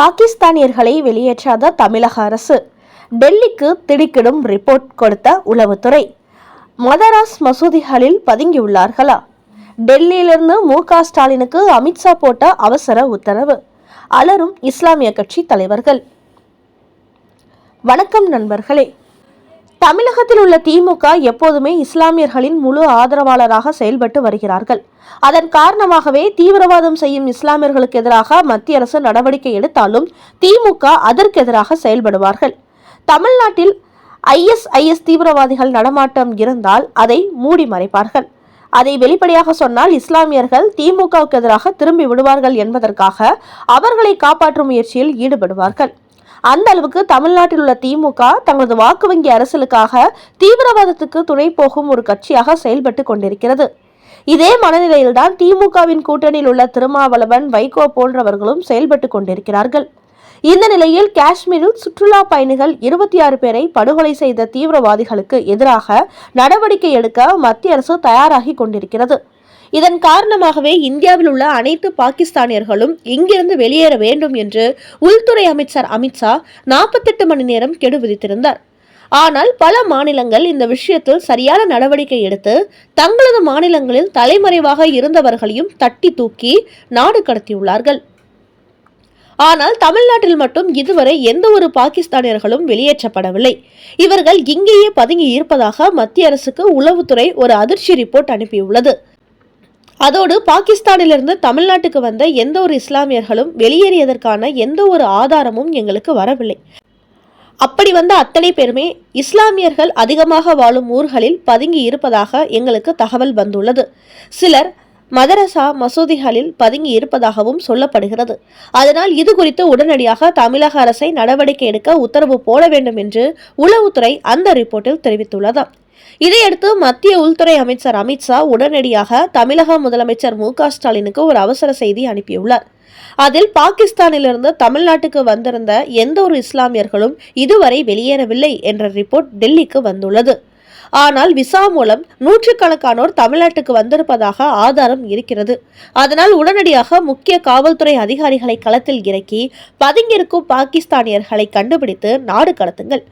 பாகிஸ்தானியர்களை வெளியேற்றாத தமிழக அரசு. டெல்லிக்கு திடுக்கிடும் ரிப்போர்ட் கொடுத்த உளவுத்துறை. மதராஸ் மசூதிகளில் பதுங்கியுள்ளார்களா? டெல்லியிலிருந்து மு க ஸ்டாலினுக்கு அமித்ஷா போட்ட அவசர உத்தரவு. அலரும் இஸ்லாமிய கட்சி தலைவர்கள். வணக்கம் நண்பர்களே. தமிழகத்தில் உள்ள திமுக எப்போதுமே இஸ்லாமியர்களின் முழு ஆதரவாளராக செயல்பட்டு வருகிறார்கள். அதன் காரணமாகவே தீவிரவாதம் செய்யும் இஸ்லாமியர்களுக்கு எதிராக மத்திய அரசு நடவடிக்கை எடுத்தாலும் திமுக அதற்கு எதிராக செயல்படுவார்கள். தமிழ்நாட்டில் ஐஎஸ்ஐஎஸ் தீவிரவாதிகள் நடமாட்டம் இருந்தால் அதை மூடி மறைப்பார்கள். அதை வெளிப்படையாக சொன்னால் இஸ்லாமியர்கள் திமுகவுக்கு எதிராக திரும்பி விடுவார்கள் என்பதற்காக அவர்களை காப்பாற்றும் முயற்சியில் ஈடுபடுவார்கள். அந்த அளவுக்கு தமிழ்நாட்டில் உள்ள திமுக தங்களது வாக்கு வங்கி அரசியலுக்காக தீவிரவாதத்துக்கு துணை போகும் ஒரு கட்சியாக செயல்பட்டு கொண்டிருக்கிறது. இதே மனநிலையில்தான் திமுகவின் கூட்டணியில் உள்ள திருமாவளவன் வைகோ போன்றவர்களும் செயல்பட்டு கொண்டிருக்கிறார்கள். இந்த நிலையில் காஷ்மீரில் சுற்றுலா பயணிகள் இருபத்தி ஆறு பேரை படுகொலை செய்த தீவிரவாதிகளுக்கு எதிராக நடவடிக்கை எடுக்க மத்திய அரசு தயாராகி கொண்டிருக்கிறது. இதன் காரணமாகவே இந்தியாவில் உள்ள அனைத்து பாகிஸ்தானியர்களும் இங்கிருந்து வெளியேற வேண்டும் என்று உள்துறை அமைச்சர் அமித்ஷா நாற்பத்தெட்டு மணி நேரம் கெடு விதித்திருந்தார். ஆனால் பல மாநிலங்கள் இந்த விஷயத்தில் சரியான நடவடிக்கை எடுத்து தங்களது மாநிலங்களில் தலைமறைவாக இருந்தவர்களையும் தட்டி தூக்கி நாடு கடத்தியுள்ளார்கள். ஆனால் தமிழ்நாட்டில் மட்டும் இதுவரை எந்த ஒரு பாகிஸ்தானியர்களும் வெளியேற்றப்படவில்லை. இவர்கள் இங்கேயே பதுங்கி இருப்பதாக மத்திய அரசுக்கு உளவுத்துறை ஒரு அதிர்ச்சி ரிப்போர்ட் அனுப்பியுள்ளது. அதோடு பாகிஸ்தானிலிருந்து தமிழ்நாட்டுக்கு வந்த எந்த ஒரு இஸ்லாமியர்களும் வெளியேறியதற்கான எந்த ஒரு ஆதாரமும் எங்களுக்கு வரவில்லை. அப்படி வந்த அத்தனை பேருமே இஸ்லாமியர்கள் அதிகமாக வாழும் ஊர்களில் பதுங்கி இருப்பதாக எங்களுக்கு தகவல் வந்துள்ளது. சிலர் மதரசா மசூதிகளில் பதுங்கி இருப்பதாகவும் சொல்லப்படுகிறது. அதனால் இது குறித்து உடனடியாக தமிழக அரசை நடவடிக்கை எடுக்க உத்தரவு போட வேண்டும் என்று உளவுத்துறை அந்த ரிப்போர்ட்டில் தெரிவித்துள்ளது. இதையடுத்து மத்திய உள்துறை அமைச்சர் அமித்ஷா உடனடியாக தமிழக முதலமைச்சர் மு ஸ்டாலினுக்கு ஒரு அவசர செய்தி அனுப்பியுள்ளார். அதில் பாகிஸ்தானிலிருந்து தமிழ்நாட்டுக்கு வந்திருந்த எந்த ஒரு இஸ்லாமியர்களும் இதுவரை வெளியேறவில்லை என்ற ரிப்போர்ட் டெல்லிக்கு வந்துள்ளது. ஆனால் விசா மூலம் நூற்றுக்கணக்கானோர் தமிழ்நாட்டுக்கு வந்திருப்பதாக ஆதாரம் இருக்கிறது. அதனால் உடனடியாக முக்கிய காவல்துறை அதிகாரிகளை களத்தில் இறக்கி பதுங்கியிருக்கும் பாகிஸ்தானியர்களை கண்டுபிடித்து நாடு கடத்துங்கள்.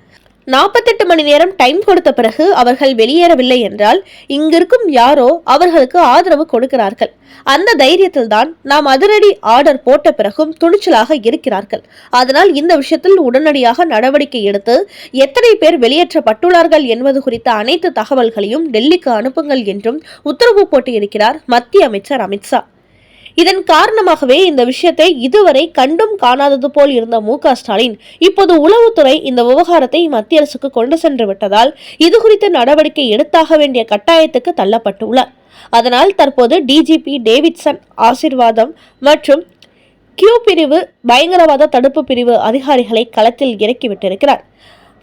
நாற்பத்தெட்டு மணி நேரம் டைம் கொடுத்த பிறகு அவர்கள் வெளியேறவில்லை என்றால் இங்கிருக்கும் யாரோ அவர்களுக்கு ஆதரவு கொடுக்கிறார்கள். அந்த தைரியத்தில் தான் நாம் அதிரடி ஆர்டர் போட்ட பிறகும் துணிச்சலாக இருக்கிறார்கள். அதனால் இந்த விஷயத்தில் உடனடியாக நடவடிக்கை எடுத்து எத்தனை பேர் வெளியேற்றப்பட்டுள்ளார்கள் என்பது குறித்த அனைத்து தகவல்களையும் டெல்லிக்கு அனுப்புங்கள் என்றும் உத்தரவு போட்டு இருக்கிறார் மத்திய அமைச்சர் அமித்ஷா. இதன் காரணமாகவே இந்த விஷயத்தை இதுவரை கண்டும் காணாதது போல் இருந்த மு க ஸ்டாலின் இப்போது உளவுத்துறை இந்த விவகாரத்தை மத்திய அரசுக்கு கொண்டு சென்று விட்டதால் இது குறித்த நடவடிக்கை எடுத்தாக வேண்டிய கட்டாயத்துக்கு தள்ளப்பட்டுள்ளார். அதனால் தற்போது டிஜிபி டேவிட்சன் ஆசிர்வாதம் மற்றும் கியூ பிரிவு பயங்கரவாத தடுப்பு பிரிவு அதிகாரிகளை களத்தில் இறக்கிவிட்டிருக்கிறார்.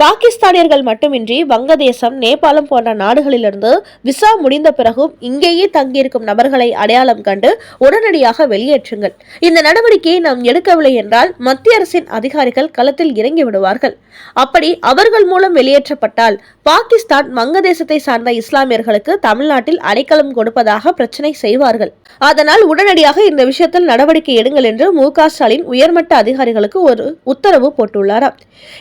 பாகிஸ்தானியர்கள் மட்டுமின்றி வங்கதேசம் நேபாளம் போன்ற நாடுகளிலிருந்து விசா முடிந்த பிறகும் இங்கேயே தங்கியிருக்கும் நபர்களை அடையாளம் கண்டு உடனடியாக வெளியேற்றுங்கள். இந்த நடவடிக்கையை நாம் எடுக்கவில்லை என்றால் மத்திய அரசின் அதிகாரிகள் களத்தில் இறங்கி விடுவார்கள். அப்படி அவர்கள் மூலம் வெளியேற்றப்பட்டால் பாகிஸ்தான் வங்கதேசத்தை சார்ந்த இஸ்லாமியர்களுக்கு தமிழ்நாட்டில் அடைக்கலம் கொடுப்பதாக பிரச்சனை செய்வார்கள். அதனால் உடனடியாக இந்த விஷயத்தில் நடவடிக்கை எடுங்கள் என்று மு ஸ்டாலின் உயர்மட்ட அதிகாரிகளுக்கு ஒரு உத்தரவு போட்டுள்ளாராம்.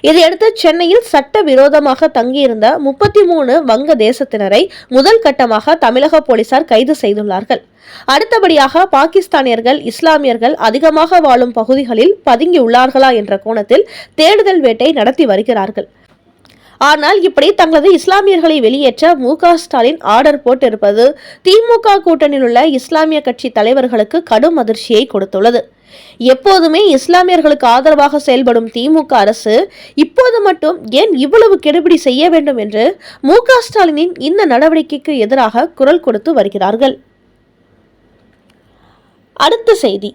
இதையடுத்து சென்னையில் சட்ட விரோதமாக தங்கியிருந்த முப்பத்தி மூணு வங்க தேசத்தினரை முதல் கட்டமாக தமிழக போலீசார் கைது செய்துள்ளார்கள். அடுத்தபடியாக பாகிஸ்தானியர்கள் இஸ்லாமியர்கள் அதிகமாக வாழும் பகுதிகளில் பதுங்கியுள்ளார்களா என்ற கோணத்தில் தேடுதல் வேட்டை நடத்தி வருகிறார்கள். ஆனால் இப்படி தங்களது இஸ்லாமியர்களை வெளியேற்ற மு ஸ்டாலின் ஆர்டர் போட்டிருப்பது திமுக கூட்டணியில் உள்ள இஸ்லாமிய கட்சி தலைவர்களுக்கு கடும் அதிர்ச்சியை கொடுத்துள்ளது. எப்போதுமே இஸ்லாமியர்களுக்கு ஆதரவாக செயல்படும் திமுக அரசு இப்போது மட்டும் ஏன் இவ்வளவு கெடுபிடி செய்ய வேண்டும் என்று மு ஸ்டாலினின் இந்த நடவடிக்கைக்கு எதிராக குரல் கொடுத்து வருகிறார்கள். அடுத்த செய்தி.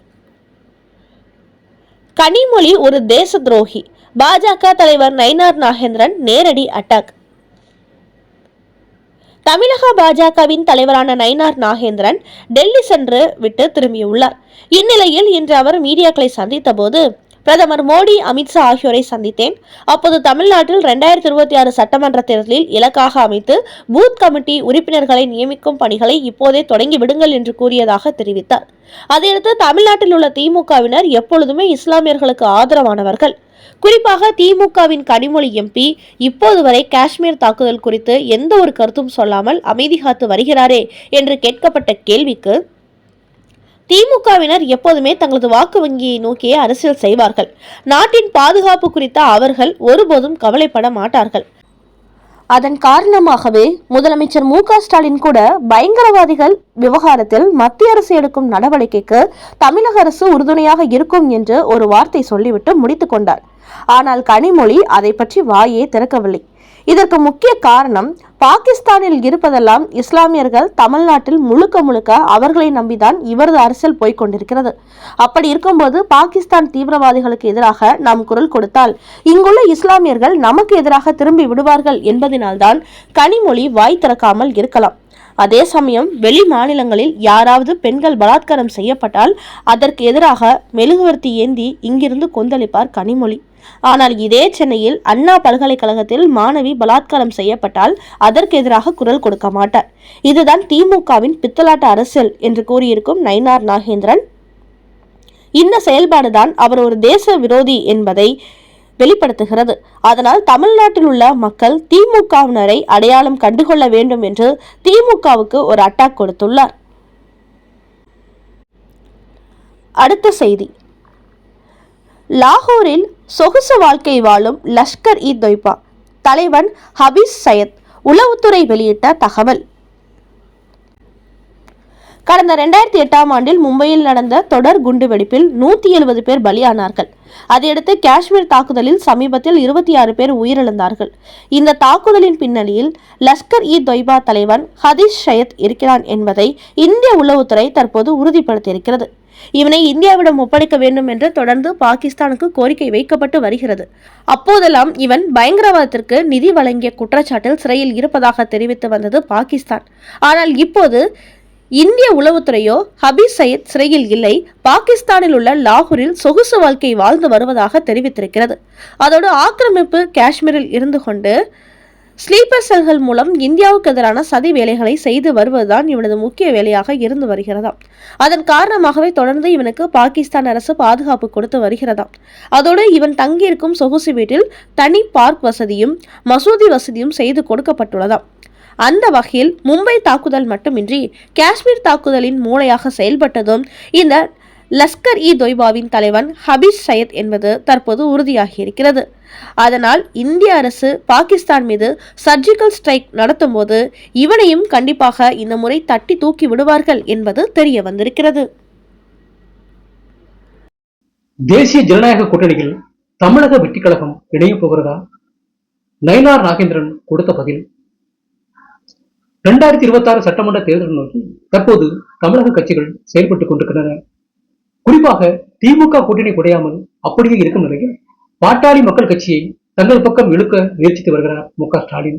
கனிமொழி ஒரு தேச துரோகி. பாஜக தலைவர் நயினார் நாகேந்திரன் நேரடி அட்டாக். தமிழக பாஜகவின் தலைவரான நயினார் நாகேந்திரன் டெல்லி சென்று விட்டு திரும்பியுள்ளார். இந்நிலையில் இன்று அவர் மீடியாக்களை சந்தித்த போது பிரதமர் மோடி அமித்ஷா ஆகியோரை சந்தித்தேன். அப்போது தமிழ்நாட்டில் இரண்டாயிரத்தி இருபத்தி ஆறு சட்டமன்ற தேர்தலில் இலக்காக அமைத்து பூத் கமிட்டி உறுப்பினர்களை நியமிக்கும் பணிகளை இப்போதே தொடங்கி விடுங்கள் என்று கூறியதாக தெரிவித்தார். அதையடுத்து தமிழ்நாட்டில் உள்ள திமுகவினர் எப்பொழுதுமே இஸ்லாமியர்களுக்கு ஆதரவானவர்கள். குறிப்பாக திமுகவின் கனிமொழி எம்பி இப்போது வரை காஷ்மீர் தாக்குதல் குறித்து எந்த ஒரு கருத்தும் சொல்லாமல் அமைதி காத்து வருகிறாரே என்று கேட்கப்பட்ட கேள்விக்கு திமுகவினர் எப்போதுமே தங்களது வாக்கு வங்கியை நோக்கியே அரசியல் செய்வார்கள். நாட்டின் பாதுகாப்பு குறித்த அவர்கள் ஒருபோதும் கவலைப்பட மாட்டார்கள். அதன் காரணமாகவே முதலமைச்சர் மு க ஸ்டாலின் கூட பயங்கரவாதிகள் விவகாரத்தில் மத்திய அரசு எடுக்கும் நடவடிக்கைக்கு தமிழக அரசு உறுதுணையாக இருக்கும் என்று ஒரு வார்த்தை சொல்லிவிட்டு முடித்துக் கொண்டார். ஆனால் கனிமொழி அதை பற்றி வாயே திறக்கவில்லை. இதற்கு முக்கிய காரணம் பாகிஸ்தானில் இருப்பதெல்லாம் இஸ்லாமியர்கள் தமிழ்நாட்டில் முழுக்க முழுக்க அவர்களை நம்பிதான் இவரது அரசியல் போய்கொண்டிருக்கிறது அப்படி இருக்கும்போது பாகிஸ்தான் தீவிரவாதிகளுக்கு எதிராக நாம் குரல் கொடுத்தால் இங்குள்ள இஸ்லாமியர்கள் நமக்கு எதிராக திரும்பி விடுவார்கள் என்பதனால்தான் கனிமொழி வாய் திறக்காமல் இருக்கலாம். அதே சமயம் வெளி மாநிலங்களில் யாராவது பெண்கள் பலாத்காரம் செய்யப்பட்டால் அதற்கு எதிராக மெழுகுவர்த்தி ஏந்தி இங்கிருந்து கொந்தளிப்பார் கனிமொழி. ஆனால் இதே சென்னையில் அண்ணா பல்கலைக்கழகத்தில் மாணவி பலாத்காரம் செய்யப்பட்டால் அதற்கு எதிராக குரல் கொடுக்க மாட்டார். இதுதான் திமுகவின் பித்தலாட்ட அரசியல் என்று கூறியிருக்கும் நயினார் நாகேந்திரன். இந்த செயல்பாடுதான் அவர் ஒரு தேச விரோதி என்பதை வெளிப்படுத்துகிறது. அதனால் தமிழ்நாட்டில் உள்ள மக்கள் திமுகவினரை அடையாளம் கண்டுகொள்ள வேண்டும் என்று திமுகவுக்கு ஒரு அட்டாக் கொடுத்துள்ளார். அடுத்த செய்தி. லாகூரில் சொகுசு வாழ்க்கை வாழும் லஷ்கர் இ தொய்பா தலைவன் ஹபீஸ் சையத் உளவுத்துறை வெளியிட்ட தகவல். கடந்த ரெண்டாயிரத்தி எட்டாம் ஆண்டில் மும்பையில் நடந்த தொடர் குண்டுவெடிப்பில் நூற்றி எழுபது பேர் பலியானார்கள். அதையடுத்து காஷ்மீர் தாக்குதலில் சமீபத்தில் இருபத்தி ஆறு பேர் உயிரிழந்தார்கள். இந்த தாக்குதலின் பின்னணியில் லஷ்கர் இ தொய்பா தலைவன் ஹதீஸ் ஷயத் இருக்கிறான் என்பதை இந்திய உளவுத்துறை தற்போது உறுதிப்படுத்தியிருக்கிறது. இவனை இந்தியாவிடம் ஒப்படைக்க வேண்டும் என்று தொடர்ந்து பாகிஸ்தானுக்கு கோரிக்கை வைக்கப்பட்டு வருகிறது. அப்போதெல்லாம் இவன் பயங்கரவாதத்திற்கு நிதி வழங்கிய குற்றச்சாட்டில் சிறையில் இருப்பதாக தெரிவித்து வந்தது பாகிஸ்தான். ஆனால் இப்போது இந்திய உளவுத்துறையோ ஹபீஸ் சையத் சிறையில் இல்லை பாகிஸ்தானில் உள்ள லாகூரில் சொகுசு வாழ்க்கை வாழ்ந்து வருவதாக தெரிவித்திருக்கிறது. அதோடு ஆக்கிரமிப்பு காஷ்மீரில் இருந்து கொண்டு ஸ்லீப்பர் செல்கள் மூலம் இந்தியாவுக்கு எதிரான சதி வேலைகளை செய்து வருவதுதான் இவனது முக்கிய வேலையாக இருந்து வருகிறதாம். அதன் காரணமாகவே தொடர்ந்து இவனுக்கு பாகிஸ்தான் அரசு பாதுகாப்பு கொடுத்து வருகிறதாம். அதோடு இவன் தங்கியிருக்கும் சொகுசு வீட்டில் தனி பார்க் வசதியும் மசூதி வசதியும் செய்து கொடுக்கப்பட்டுள்ளதாம். அந்த வகையில் மும்பை தாக்குதல் மட்டுமின்றி காஷ்மீர் தாக்குதலின் மூளையாக செயல்பட்டதும் இந்த லஷ்கர் இ தொய்பாவின் தலைவன் ஹபீஸ் சையத் என்பது தற்போது உறுதியாகியிருக்கிறது. அதனால் இந்திய அரசு பாகிஸ்தான் மீது சர்ஜிக்கல் ஸ்ட்ரைக் நடத்தும் போது இவனையும் கண்டிப்பாக இந்த முறை தட்டி தூக்கி விடுவார்கள் என்பது தெரிய வந்திருக்கிறது தேசிய ஜனநாயக கூட்டணியில் தமிழக வெற்றி கழகம் இணைய போகிறதா? நயனார் நாகேந்திரன் கொடுத்த பதில். இரண்டாயிரத்தி இருபத்தி ஆறு சட்டமன்ற தேர்தல் நோக்கி தற்போது தமிழக கட்சிகள் செயல்பட்டுக் கொண்டிருக்கின்றன. குறிப்பாக திமுக கூட்டணி குறையாமல் அப்படியே இருக்கும் நிலையில் பாட்டாளி மக்கள் கட்சியை தங்கள் பக்கம் இழுக்க முயற்சித்து வருகிறார் மு ஸ்டாலின்.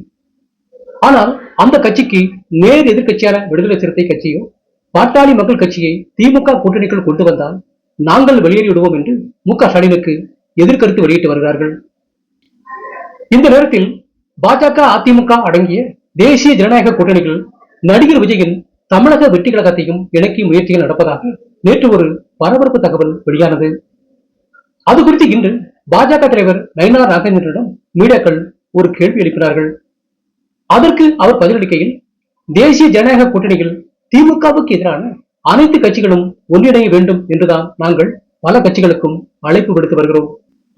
ஆனால் அந்த கட்சிக்கு நேர் எதிர்கட்சியான விடுதலை சிறுத்தை கட்சியும் பாட்டாளி மக்கள் கட்சியை திமுக கூட்டணிக்குள் கொண்டு வந்தால் நாங்கள் வெளியேறி விடுவோம் என்று மு க ஸ்டாலினுக்கு எதிர்கருத்து வெளியிட்டு வருகிறார்கள். இந்த நேரத்தில் பாஜக அதிமுக அடங்கிய தேசிய ஜனநாயக கூட்டணிகள் நடிகர் விஜயின் தமிழக வெற்றி கழகத்தையும் இணைக்கும் முயற்சிகள் நடப்பதாக நேற்று ஒரு பரபரப்பு தகவல் வெளியானது. அது குறித்து இன்று பாஜக தலைவர் நயனார் நாகேந்திரனிடம் மீடியாக்கள் ஒரு கேள்வி எழுப்பினார்கள். அதற்கு அவர் பதிலளிக்கையில் தேசிய ஜனநாயக கூட்டணியில் திமுகவுக்கு எதிரான அனைத்து கட்சிகளும் ஒன்றிணைய வேண்டும் என்றுதான் நாங்கள் பல கட்சிகளுக்கும் அழைப்பு விடுத்து வருகிறோம்.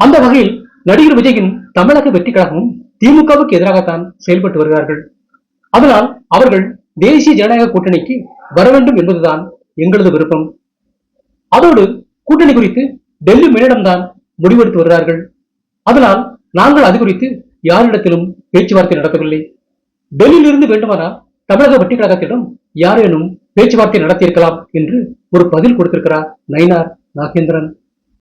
அந்த வகையில் நடிகர் விஜயின் தமிழக வெற்றிக்காகவும் திமுகவுக்கு எதிராகத்தான் செயல்பட்டு வருகிறார்கள். அதனால் அவர்கள் தேசிய ஜனநாயக கூட்டணிக்கு வர வேண்டும் என்பதுதான் எங்களது விருப்பம். அதோடு கூட்டணி குறித்து டெல்லி மேலிடம்தான் முடிவெடுத்து வருகிறார்கள். அதனால் நாங்கள் அது குறித்து யாரிடத்திலும் பேச்சுவார்த்தை நடத்தவில்லை. டெல்லியிலிருந்து வேண்டுமானால் தமிழக வட்டி கழகத்திடம் யாரேனும் பேச்சுவார்த்தை நடத்தியிருக்கலாம் என்று ஒரு பதில் கொடுத்திருக்கிறார் நயினார் நாகேந்திரன்.